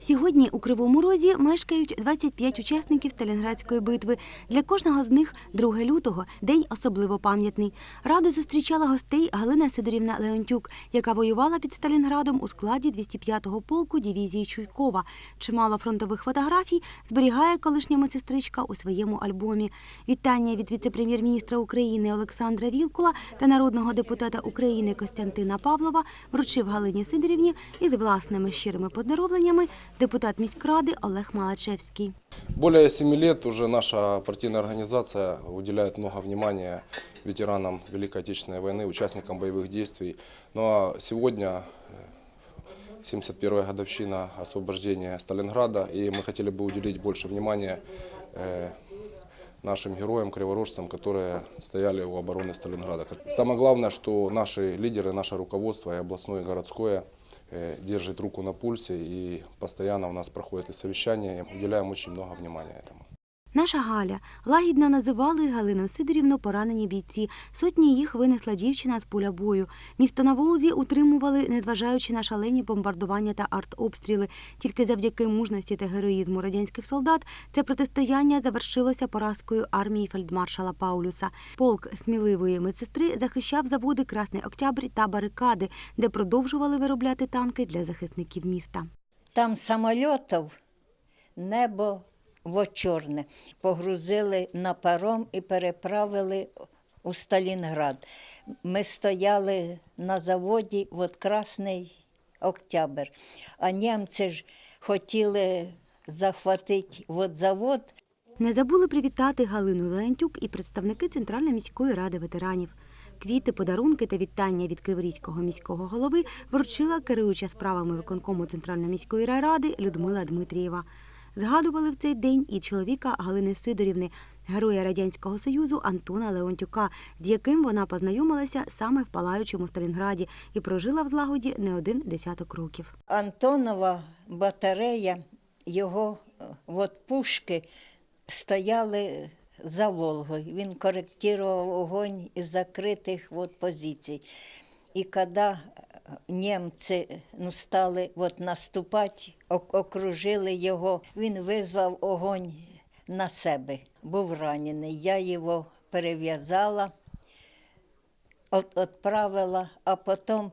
Сьогодні у Кривому Розі мешкають 25 учасників Сталінградської битви. Для кожного з них 2 лютого день особливо пам'ятний. Раду зустрічала гостей Галина Сидорівна Леонтюк, яка воювала під Сталінградом у складі 205-го полку дивізії Чуйкова. Чимало фронтових фотографій зберігає колишня медсестричка у своєму альбомі. Вітання від віце-прем'єр-міністра України Олександра Вілкула та народного депутата України Костянтина Павлова вручив Галині Сидорівні із власними щирими поздоровленнями депутат міськради Олег Малачевський. Более семи лет уже наша партийная организация уделяет много внимания ветеранам Великой Отечественной войны, участникам боевых действий. Ну а сегодня э, 71-я годовщина освобождения Сталинграда, и мы хотели бы уделить больше внимания э, нашим героям, криворожцам, которые стояли у обороны Сталинграда. Самое главное, что наши лидеры, наше руководство, и областное, и городское, э, держит руку на пульсе, и постоянно у нас проходят и совещания, уделяем очень много внимания этому. Наша Галя лагідно називали Галину Сидорівну поранені бійці. Сотні їх винесла дівчина з поля бою. Місто на Волзі утримували, незважаючи на шалені бомбардування та артобстріли. Тільки завдяки мужності та героїзму радянських солдат це протистояння завершилося поразкою армії фельдмаршала Паулюса. Полк сміливої медсестри захищав заводи Красний Октябрь та барикади, де продовжували виробляти танки для захисників міста. Там самольотів небо во чорне. Погрузили на паром і переправили у Сталінград. Ми стояли на заводі, от Красний Октябрь. А німці ж хотіли захватити от завод, Не забули привітати Галину Леонтюк і представники Центральної міської ради ветеранів. Квіти, подарунки та вітання від Криворізького міського голови вручила керуюча справами виконкому Центральної міської райради Людмила Дмитрієва. Згадували в цей день і чоловіка Галини Сидорівни, героя Радянського Союзу Антона Леонтюка, з яким вона познайомилася саме в палаючому Сталінграді і прожила в злагоді не один десяток років. Антонова батарея, його е, от пушки стояли за Волгою. Він коректував огонь із закритих от позицій. І коли німці ну, стали от наступати, окружили його, він визвав огонь на себе. Був ранений. Я його перев'язала, відправила, а потім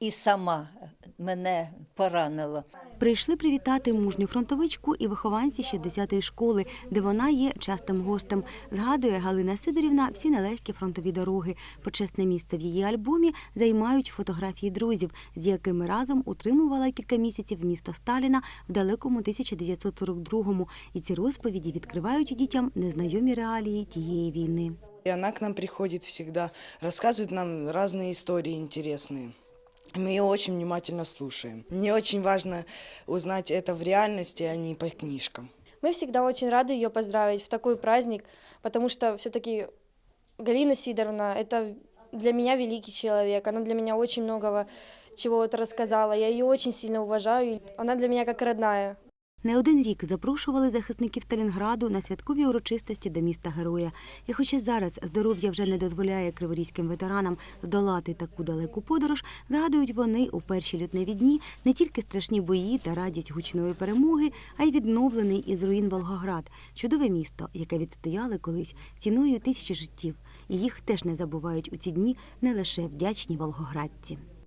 і сама мене поранила. Прийшли привітати мужню фронтовичку і вихованці 60-ї школи, де вона є частим гостем. Згадує Галина Сидорівна всі нелегкі фронтові дороги. Почесне місце в її альбомі займають фотографії друзів, з якими разом утримувала кілька місяців місто Сталіна в далекому 1942-му. І ці розповіді відкривають дітям незнайомі реалії тієї війни. И она к нам приходит всегда, рассказывает нам разные истории интересные. Мы ее очень внимательно слушаем. Мне очень важно узнать это в реальности, а не по книжкам. Мы всегда очень рады ее поздравить в такой праздник, потому что все-таки Галина Сидоровна – это для меня великий человек. Она для меня очень многого чего-то рассказала. Я ее очень сильно уважаю. и Она для меня как родная. Не один рік запрошували захисників Сталінграду на святкові урочистості до міста Героя. І хоча зараз здоров'я вже не дозволяє криворізьким ветеранам здолати таку далеку подорож, згадують вони у перші лютневі дні не тільки страшні бої та радість гучної перемоги, а й відновлений із руїн Волгоград, чудове місто, яке відстояли колись ціною тисячі життів. І їх теж не забувають у ці дні не лише вдячні волгоградці.